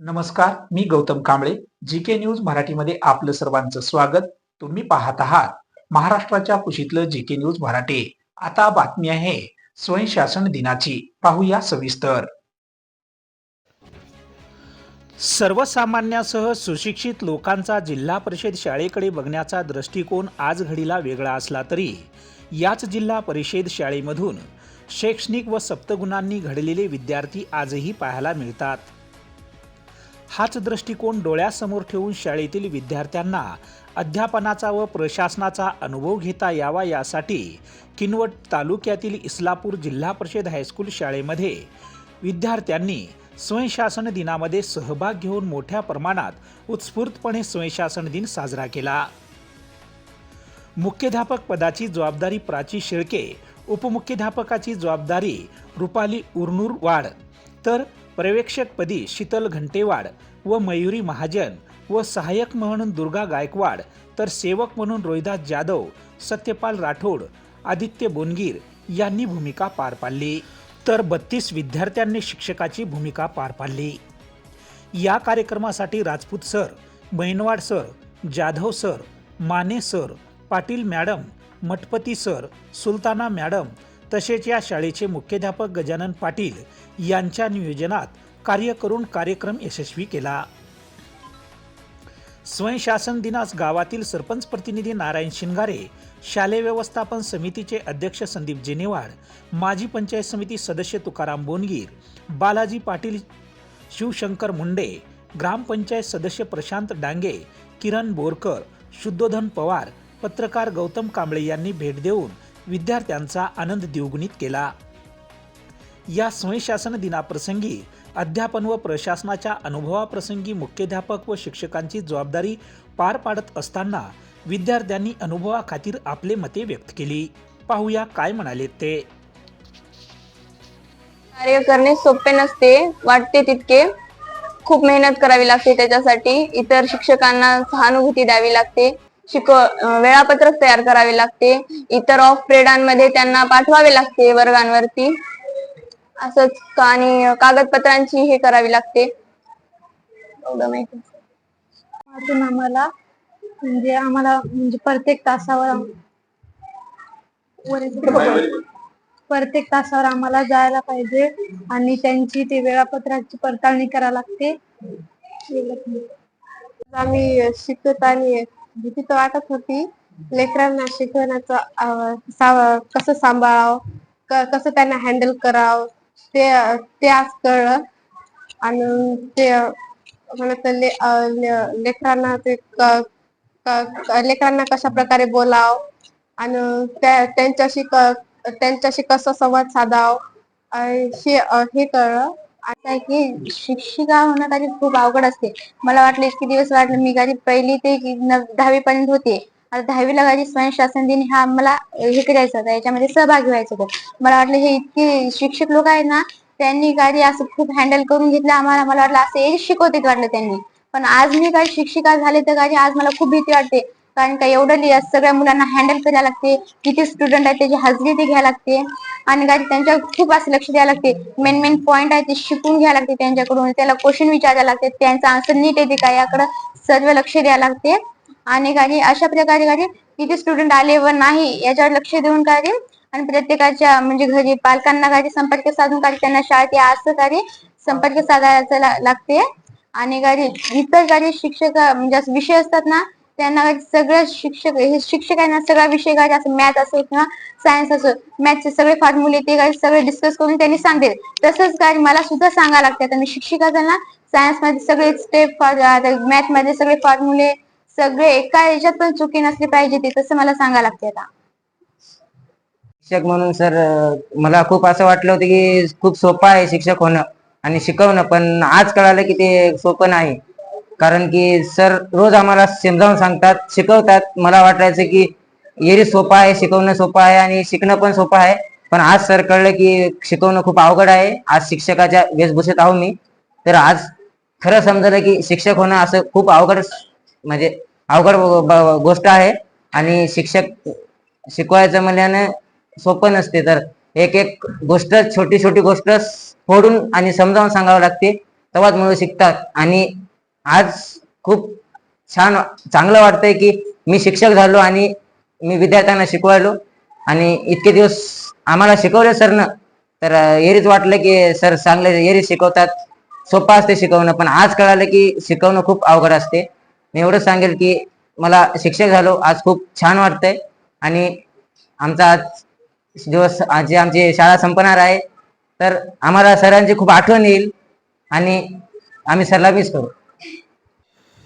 नमस्कार मी Gautam Kamble. G K news मराठीमध्ये आपलं सर्वांचं स्वागत. तुम्ही पाहत आहात महाराष्ट्राच्या कुशीतलं जी के न्यूज मराठी. आता बातमी आहे स्वयंशासन दिनाची. पाहूया सविस्तर. सर्वसामान्यासह सुशिक्षित लोकांचा जिल्हा परिषद शाळेकडे बघण्याचा दृष्टिकोन आज घडीला वेगळा असला तरी याच जिल्हा परिषद शाळेमधून शैक्षणिक व सप्तगुणांनी घडलेले विद्यार्थी आजही पाहायला मिळतात. हाच दृष्टिकोन डोळ्यासमोर ठेवून शाळेतील विद्यार्थ्यांना अध्यापनाचा व प्रशासनाचा अनुभव घेता यावा यासाठी किनवट तालुक्यातील इस्लापूर जिल्हा परिषद हायस्कूल शाळेमध्ये विद्यार्थ्यांनी स्वयंशासन दिनामध्ये सहभाग घेऊन मोठ्या प्रमाणात उत्स्फूर्तपणे स्वयंशासन दिन साजरा केला. मुख्याध्यापक पदाची जबाबदारी प्राची शेळके उपमुख्याध्यापकाची जबाबदारी रुपाली उरनूरवाड तर पर्यवेक्षकपदी शीतल घंटेवाड व मयुरी महाजन व सहाय्यक म्हणून दुर्गा गायकवाड तर सेवक म्हणून रोहिदास जाधव सत्यपाल राठोड आदित्य बोनगीर यांनी भूमिका पार पाडली. तर बत्तीस विद्यार्थ्यांनी शिक्षकाची भूमिका पार पाडली. या कार्यक्रमासाठी Rajput sir Bainwad sir Jadhav sir Mane sir Patil madam Mathpati sir Sultana madam तसेच या शाळेचे मुख्याध्यापक गजानन पाटील यांच्या नियोजनात कार्य करून कार्यक्रम यशस्वी केला. स्वयंशासन दिनास गावातील सरपंच प्रतिनिधी नारायण शिंगारे शालेय व्यवस्थापन समितीचे अध्यक्ष संदीप जेनेवाड माजी पंचायत समिती सदस्य तुकाराम बोनगीर बालाजी पाटील शिवशंकर मुंडे ग्रामपंचायत सदस्य प्रशांत डांगे किरण बोरकर शुद्धोधन पवार पत्रकार गौतम कांबळे यांनी भेट देऊन विद्यार्थ्यांचा आनंद द्विगुणित केला. या स्वयंशासन दिनाप्रसंगी अध्यापन व प्रशासनाच्या अनुभवाप्रसंगी मुख्याध्यापक व शिक्षकांची जबाबदारी पार पाडत असताना विद्यार्थ्यांनी अनुभवाखातीर आपले मते व्यक्त केली. पाहूया काय म्हणाले ते. कार्य करणे सोपे नसते वाटते तितके. खूप मेहनत करावी लागते त्याच्यासाठी. इतर शिक्षकांना सहानुभूती द्यावी लागते. शिक वेळापत्रक तयार करावे लागते. इतर ऑफ पिरियडांमध्ये त्यांना पाठवावे लागते वर्गांवरती. असंच का- आणि कागदपत्रांची हे करावी लागते. आम्हाला म्हणजे आम्हाला म्हणजे प्रत्येक तासावर प्रत्येक तासावर आम्हाला जायला पाहिजे आणि त्यांची ते वेळापत्रकाची पडताळणी करावी लागते. आम्ही शिकत आणि म्हणजे भीती तर वाटत होती लेकरांना शिकवण्याचं कसं सांभाळावं क- कसं त्यांना हँडल करावं ते ते आज कळलं. आणि ते मला तर ले- लेकरांना ते क- लेकरांना कशा प्रकारे बोलाव आणि त्या- त्यांच्याशी क- त्यांच्याशी कसं संवाद साधाव हे हे कळलं. आता आहे की शिक्षिका होणं कधी खूप अवघड असते. मला वाटलं इतके दिवस वाटलं मी कधी पहिली ते दहावी पर्यंत होते. आता दहावीला कधी स्वयंशासन दिन हा मला हे करायचं होता याच्यामध्ये सहभागी व्हायचं होतं. मला वाटलं हे इतके शिक्षक लोक आहेत ना त्यांनी काही असं खूप हँडल करून घेतलं आम्हाला मला वाटलं असं हे शिकवते वाटलं त्यांनी. पण आज मी काही शिक्षिका झाले तर काही आज मला खूप भीती वाटते. कारण का एवढं सगळ्या मुलांना हँडल करायला लागते. किती स्टुडंट आहेत त्याची हजेरी ते घ्यायला लागते. आणि काही त्यांच्यावर खूप असं लक्ष द्यायला लागते. मेन मेन पॉईंट आहे ते शिकून घ्यायला लागते त्यांच्याकडून. त्याला क्वेश्चन विचारायला लागते. त्यांचं आन्सर नीट येते का? याकडे सर्व लक्ष द्यायला लागते. आणि काही अशा प्रकारे काही किती स्टुडंट आले व नाही याच्यावर लक्ष देऊन काही आणि प्रत्येकाच्या म्हणजे घरी पालकांना काही संपर्क साधून काही त्यांना शाळेत या असं काही संपर्क साधायला लागते. आणि काही इतर काही शिक्षक म्हणजे विषय असतात ना त्यांना सगळं शिक्षक हे शिक्षकांना सगळा विषय काय असं मॅथ असो किंवा सायन्स असो मॅथचे सगळे फॉर्म्युले ते काय सगळे डिस्कस करून त्यांनी सांगते तसंच काय मला सुद्धा सांगायला आता आणि शिक्षिका त्यांना सायन्समध्ये सगळे स्टेप मॅथमध्ये सगळे फॉर्म्युले सगळे एका याच्यात पण चुकी नसली पाहिजे ते तसं मला सांगायला लागते आता. शिक्षक म्हणून सर मला खूप असं वाटलं होतं की खूप सोपं आहे शिक्षक होणं आणि शिकवणं पण आज कळालं की ते सोपं नाही. कारण की सर रोज आम्हाला समजावून सांगतात शिकवतात. मला वाटायचं की येरी सोपं आहे शिकवणं सोपं आहे आणि शिकणं पण सोपं आहे. पण आज सर कळलं की शिकवणं खूप अवघड आहे. आज शिक्षकाच्या वेशभूषेत आहो मी. तर आज खरं समजलं की शिक्षक होणं असं खूप अवघड म्हणजे अवघड ब- गोष्ट आहे. आणि शिक्षक शिकवायचं म्हणल्यानं सोपं नसते. तर एक एक गोष्ट छोटी छोटी गोष्ट फोडून आणि समजावून सांगावं लागते. तेव्हाच मुलं शिकतात. आणि आज खूप छान चांगलं वाटतंय की मी शिक्षक झालो आणि मी विद्यार्थ्यांना शिकवायलो. आणि इतके दिवस आम्हाला शिकवलं सरनं. तर एरीच वाटलं की सर चांगले एरी शिकवतात. सोपं असते शिकवणं पण आज कळालं की शिकवणं खूप अवघड असते. मी एवढं सांगेल की मला शिक्षक झालो आज खूप छान वाटतंय. आणि आमचा आज दिवस आज जे आमची शाळा संपणार आहे. तर आम्हाला सरांची खूप आठवण येईल. आणि आम्ही सरला मिस करू.